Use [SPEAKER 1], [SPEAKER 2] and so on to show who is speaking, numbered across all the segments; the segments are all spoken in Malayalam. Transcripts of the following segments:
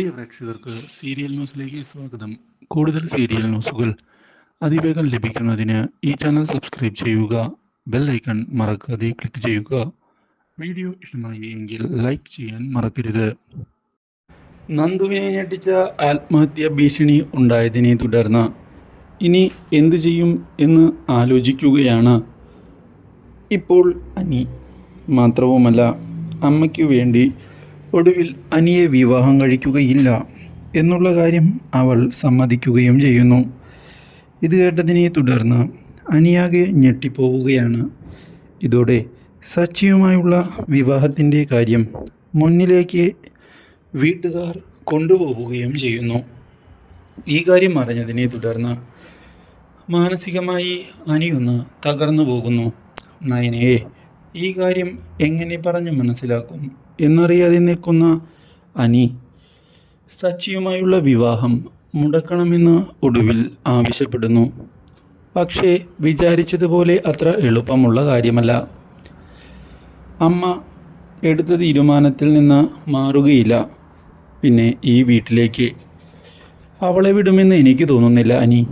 [SPEAKER 1] പ്രിയ പ്രേക്ഷകർക്ക് സീരിയൽ ന്യൂസിലേക്ക് സ്വാഗതം. കൂടുതൽ സീരിയൽ ന്യൂസുകൾ അതിവേഗം ലഭിക്കുന്നതിന് ഈ ചാനൽ സബ്സ്ക്രൈബ് ചെയ്യുക ബെൽ ഐക്കൺ മറക്കാതെ ക്ലിക്ക് ചെയ്യുക. വീഡിയോ ഇഷ്ടമായി എങ്കിൽ ലൈക്ക് ചെയ്യാൻ മറക്കരുത്. നന്ദുവിനെ ഞെട്ടിച്ച ആത്മഹത്യാ ഭീഷണി ഉണ്ടായതിനെ തുടർന്ന് ഇനി എന്തു ചെയ്യും എന്ന് ആലോചിക്കുകയാണ് ഇപ്പോൾ അനി. മാത്രവുമല്ല അമ്മയ്ക്കു വേണ്ടി ഒടുവിൽ അനിയെ വിവാഹം കഴിക്കുകയില്ല എന്നുള്ള കാര്യം അവൾ സമ്മതിക്കുകയും ചെയ്യുന്നു. ഇത് കേട്ടതിനെ തുടർന്ന് അനിയാകെ ഞെട്ടിപ്പോവുകയാണ്. ഇതോടെ സച്ചിയുമായുള്ള വിവാഹത്തിന്റെ കാര്യം മുന്നിലേക്ക് വീട്ടുകാർ കൊണ്ടുപോവുകയും ചെയ്യുന്നു. ഈ കാര്യം അറിഞ്ഞതിനെ തുടർന്ന് മാനസികമായി അനിയൊന്ന് തകർന്നു പോകുന്നു. നയനയെ ഈ കാര്യം എങ്ങനെ പറഞ്ഞു മനസ്സിലാക്കും? എന്നറിയാതെ നിൽക്കുന്ന അനി സച്ചിയുമായുള്ള വിവാഹം മുടക്കണമെന്ന് ഒടുവിൽ ആവശ്യപ്പെടുന്നു. പക്ഷേ വിചാരിച്ചതുപോലെ അത്ര എളുപ്പമുള്ള കാര്യമല്ല. അമ്മ എടുത്ത തീരുമാനത്തിൽ നിന്ന് മാറുകയില്ല. പിന്നെ ഈ വീട്ടിലേക്ക് അവളെ വിടുമെന്ന് എനിക്ക് തോന്നുന്നില്ല അനി.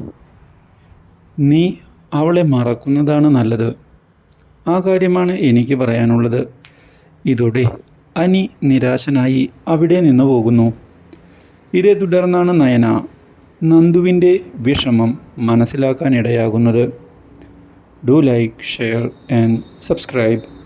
[SPEAKER 1] നീ അവളെ മറക്കുന്നതാണ് നല്ലത്. ആ കാര്യമാണ് എനിക്ക് പറയാനുള്ളത്. ഇതോടെ അനി നിരാശനായി അവിടെ നിന്ന് പോകുന്നു. ഇതേ തുടർന്നാണ് നയന നന്ദുവിന്റെ വിഷമം മനസ്സിലാക്കാനിടയാകുന്നത്. Do like share and subscribe.